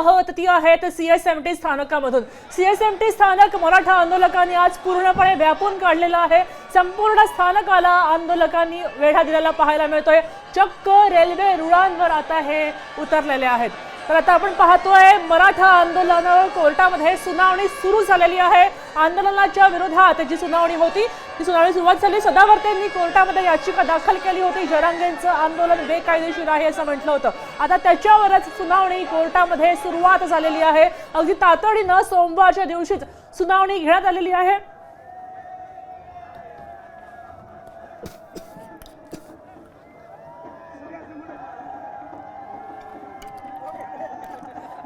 आहोत ती आहेत सीएसएमटी स्थानकामधून. सीएसएमटी स्थानक मराठा आंदोलकांनी आज पूर्णपणे व्यापून काढलेलं आहे. संपूर्ण स्थानकाला आंदोलकांनी वेढा दिलेला पाहायला मिळतोय. चक्क रेल्वे रुळांवर आता हे उतरलेले आहेत. तर आता आपण पाहतोय मराठा आंदोलन कोर्टामध्ये सुनावणी सुरू झालेली आहे. आंदोलनाच्या विरोधात जी सुनावणी होती ती सुनावणी सुरुवात झाली. सदावर्तेंनी कोर्टामध्ये याचिका दाखल केली होती. जरांगेंचं आंदोलन बेकायदेशीर आहे असं म्हटलं होतं. आता त्याच्यावरच सुनावणी कोर्टामध्ये सुरुवात झालेली आहे. अगदी तातडीनं सोमवारच्या दिवशीच सुनावणी घेण्यात आलेली आहे.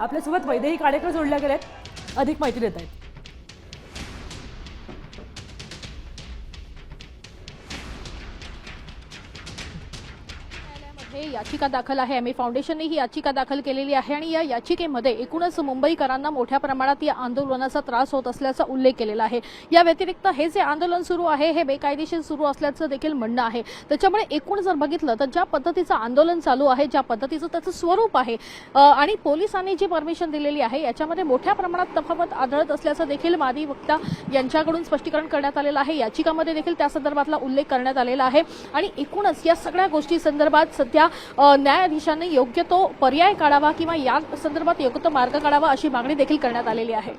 आपल्यासोबत वैदेही काडेकर जोडल्या गेलेत. अधिक माहिती देत आहेत आहे. याचिका दाखल आहे. एम ए फाउंडेशनने ही याचिका दाखल केलेली आहे आणि या याचिकेमध्ये एकूणच मुंबईकरांना मोठ्या प्रमाणात या आंदोलनाचा त्रास होत असल्याचा उल्लेख केलेला आहे. या व्यतिरिक्त हे जे आंदोलन सुरू आहे हे बेकायदेशीर सुरू असल्याचं देखील म्हणणं आहे. त्याच्यामुळे एकूण जर बघितलं तर ज्या पद्धतीचं आंदोलन चालू आहे ज्या पद्धतीचं त्याचं स्वरूप आहे आणि पोलिसांनी जी परमिशन दिलेली आहे याच्यामध्ये मोठ्या प्रमाणात तफावत आढळत असल्याचं देखील मादी वक्ता यांच्याकडून स्पष्टीकरण करण्यात आलेलं आहे. याचिकामध्ये देखील त्या संदर्भातला उल्लेख करण्यात आलेला आहे. आणि एकूणच या सगळ्या गोष्टी संदर्भात सध्या अ, न्यायाधीशांनी योग्य तो पर्याय काढावा किंवा या संदर्भात योग्य तो मार्ग काढावा अशी मागणी देखील करण्यात आलेली आहे.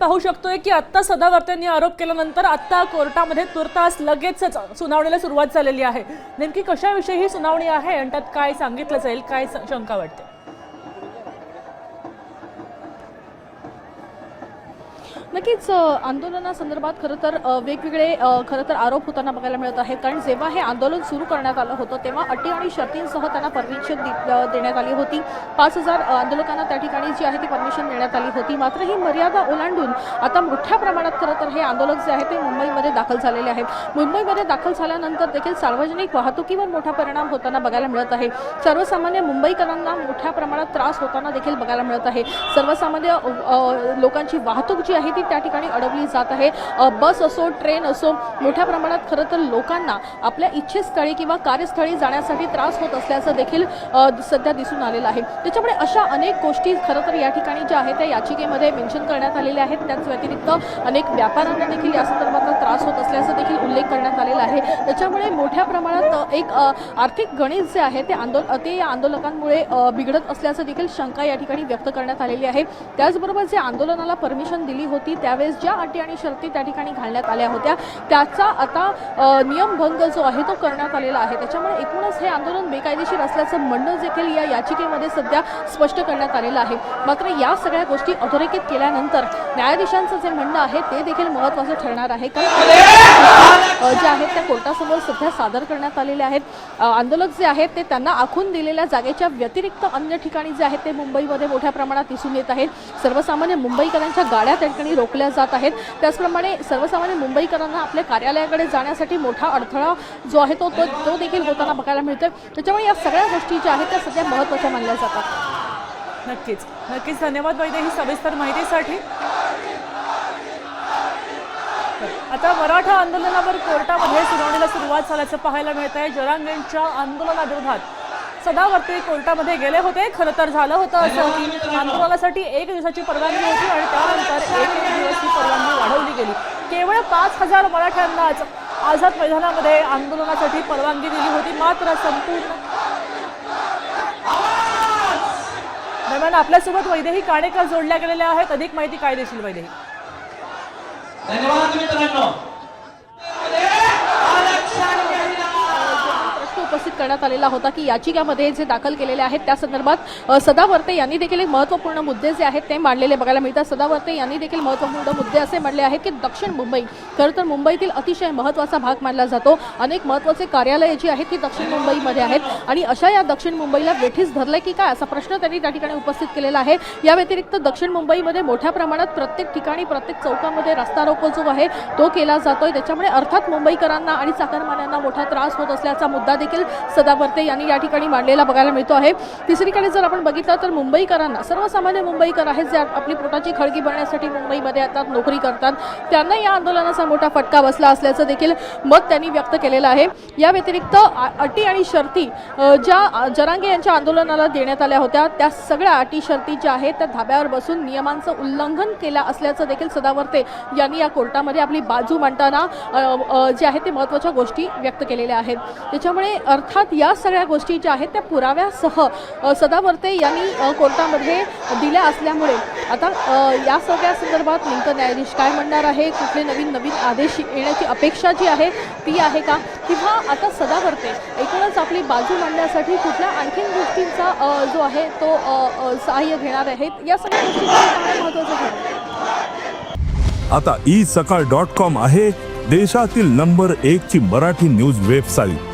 पाहू शकतोय की आत्ता सदावर्त्यांनी आरोप केल्यानंतर आत्ता कोर्टामध्ये तुर्तास लगेचच सुनावणीला सुरुवात झालेली आहे. नेमकी कशाविषयी ही सुनावणी आहे आणि त्यात काय सांगितलं जाईल काय शंका वाटते? नक्कीच आंदोलनासंदर्भात खरं तर वेगवेगळे खरं तर आरोप होताना बघायला मिळत आहेत. कारण जेव्हा हे आंदोलन सुरू करण्यात आलं होतं तेव्हा अटी आणि शर्तींसह त्यांना परमिशन देण्यात आली होती. पाच हजार आंदोलकांना त्या ठिकाणी जी आहे ती परमिशन देण्यात आली होती. मात्र ही मर्यादा ओलांडून आता मोठ्या प्रमाणात खरं तर हे आंदोलक जे आहे ते मुंबईमध्ये दाखल झालेले आहेत. मुंबईमध्ये दाखल झाल्यानंतर देखील सार्वजनिक वाहतुकीवर मोठा परिणाम होताना बघायला मिळत आहे. सर्वसामान्य मुंबईकरांना मोठ्या प्रमाणात त्रास होताना देखील बघायला मिळत आहे. सर्वसामान्य लोकांची वाहतूक जी आहे ती त्या ठिकाणी अडवली जात आहे. बस असो ट्रेन असो मोठ्या प्रमाणात खरं तर लोकांना आपल्या इच्छेस्थळी किंवा कार्यस्थळी जाण्यासाठी त्रास होत असल्याचं देखील सध्या दिसून आलेलं आहे. त्याच्यामुळे अशा अनेक गोष्टी खरं तर या ठिकाणी ज्या आहेत त्या याचिकेमध्ये मेन्शन करण्यात आलेल्या आहेत. त्याच व्यतिरिक्त अनेक व्यापाऱ्यांना देखील या संदर्भातला त्रास होत असल्याचा देखील उल्लेख करण्यात आलेला आहे. त्याच्यामुळे मोठ्या प्रमाणात एक आर्थिक गणित जे आहे ते आंदोल ते या आंदोलकांमुळे बिघडत असल्याचं देखील शंका या ठिकाणी व्यक्त करण्यात आलेली आहे. त्याचबरोबर जे आंदोलनाला परमिशन दिली होती त्यावेळेस ज्या अटी आणि शर्ती त्या ठिकाणी घालण्यात आल्या होत्या त्याचा आता नियमभंग जो आहे तो करण्यात आलेला आहे. त्याच्यामुळे एकूणच हे आंदोलन बेकायदेशीर असल्याचं म्हणणं देखील या याचिकेमध्ये सध्या स्पष्ट करण्यात आलेलं आहे. मात्र या सगळ्या गोष्टी अधोरेखित केल्यानंतर न्यायाधीशांचं जे म्हणणं आहे ते देखील महत्त्वाचं ठरणार आहे. कारण ज्या जे आहेत त्या कोर्टासमोर सध्या सादर करण्यात आलेले आहेत. आंदोलक जे आहेत ते त्यांना आखून दिलेल्या जागेच्या व्यतिरिक्त अन्य ठिकाणी जे आहेत ते मुंबईमध्ये मोठ्या प्रमाणात दिसून येत आहेत. सर्वसामान्य मुंबईकरांच्या गाड्या त्या ठिकाणी रोखल्या जात आहेत. त्याचप्रमाणे सर्वसामान्य मुंबईकरांना आपल्या कार्यालयाकडे जाण्यासाठी मोठा अडथळा जो आहे तो तो तो देखील होताना बघायला मिळतोय. त्याच्यामुळे या सगळ्या गोष्टी ज्या आहेत त्या सध्या महत्त्वाच्या मानल्या जातात. नक्कीच. नक्कीच. धन्यवाद वैद्य ही सविस्तर माहितीसाठी. आता मराठा आंदोलनावर कोर्टामध्ये सुनावणीला सुरुवात झाल्याचं पाहायला मिळत आहे जरांगेंच्या आंदोलनाविरोधात सदावर्ते कोर्टामध्ये गेले होते. खरं तर झालं होतं असं की आंदोलनासाठी एक दिवसाची परवानगी होती आणि त्यानंतर एक एक दिवस ही परवानगी वाढवली गेली. केवळ पाच हजार मराठ्यांनाच आझाद मैदानामध्ये आंदोलनासाठी परवानगी दिली होती. मात्र संपूर्ण दरम्यान आपल्यासोबत वैदेही काणेकर जोडल्या गेलेल्या आहेत. अधिक माहिती काय देशील वैदेही. धन्यवाद मित्रांनो प्रश्न उपस्थित करण्यात आलेला होता की याचिकामध्ये जे दाखल केलेले आहेत त्या संदर्भात सदावर्ते यांनी देखील एक महत्त्वपूर्ण मुद्दे जे आहेत ते मांडलेले बघायला मिळतात. सदावर्ते यांनी देखील महत्त्वपूर्ण मुद्दे असे मांडले आहेत की दक्षिण मुंबई खरं तर मुंबईतील अतिशय महत्त्वाचा भाग मानला जातो. अनेक महत्त्वाचे कार्यालय जी आहेत ती दक्षिण मुंबईमध्ये आहेत आणि अशा या दक्षिण मुंबईला वेठीस धरले की काय असा प्रश्न त्यांनी त्या ठिकाणी उपस्थित केलेला आहे. या व्यतिरिक्त दक्षिण मुंबईमध्ये मोठ्या प्रमाणात प्रत्येक ठिकाणी प्रत्येक चौकामध्ये रस्ता रोको जो आहे तो केला जातोय. त्याच्यामुळे अर्थात मुंबईकरांना आणि चाकरमान्यांना मोठा त्रास होत असल्याचा मुद्दा देखील सदावर्ते यांनी या ठिकाणी मांडलेला बघायला मिळतो आहे. तिसरीकडे जर आपण बघितलं तर मुंबईकरांना सर्वसामान्य मुंबईकर आहेत जे आपली पोटाची खळगी भरण्यासाठी मुंबईमध्ये येतात नोकरी करतात त्यांना या आंदोलनाचा मोठा फटका बसला असल्याचं देखील मत त्यांनी व्यक्त केलेलं आहे. या व्यतिरिक्त आ- अटी आणि शर्ती ज्या जरांगे यांच्या आंदोलनाला देण्यात आल्या होत्या त्या सगळ्या अटी शर्ती ज्या आहेत त्या धाब्यावर बसून नियमांचं उल्लंघन केलं असल्याचं देखील सदावर्ते यांनी या कोर्टामध्ये आपली बाजू मांडताना जे आहे ते महत्त्वाच्या गोष्टी व्यक्त केलेल्या आहेत. त्याच्यामुळे अर्थात या सगळ्या गोष्टी ज्या आहेत त्या पुराव्यासह सदावर्ते यांनी कोर्टामध्ये दिल्या असल्यामुळे. आता या सगळ्या संदर्भात नेमकं न्यायाधीश काय म्हणणार आहे? कुठले नवीन नवीन आदेश येण्याची अपेक्षा जी आहे ती आहे का? किंवा आता सदावर्ते एकूणच आपली बाजू मांडण्यासाठी कुठल्या आणखीन गोष्टींचा जो आहे तो सहाय्य घेणार आहेत? या सगळ्या गोष्टी महत्वाचं ठरेल? आता ई सकाळ डॉट कॉम आहे देशातील नंबर एक ची मराठी न्यूज वेबसाईट.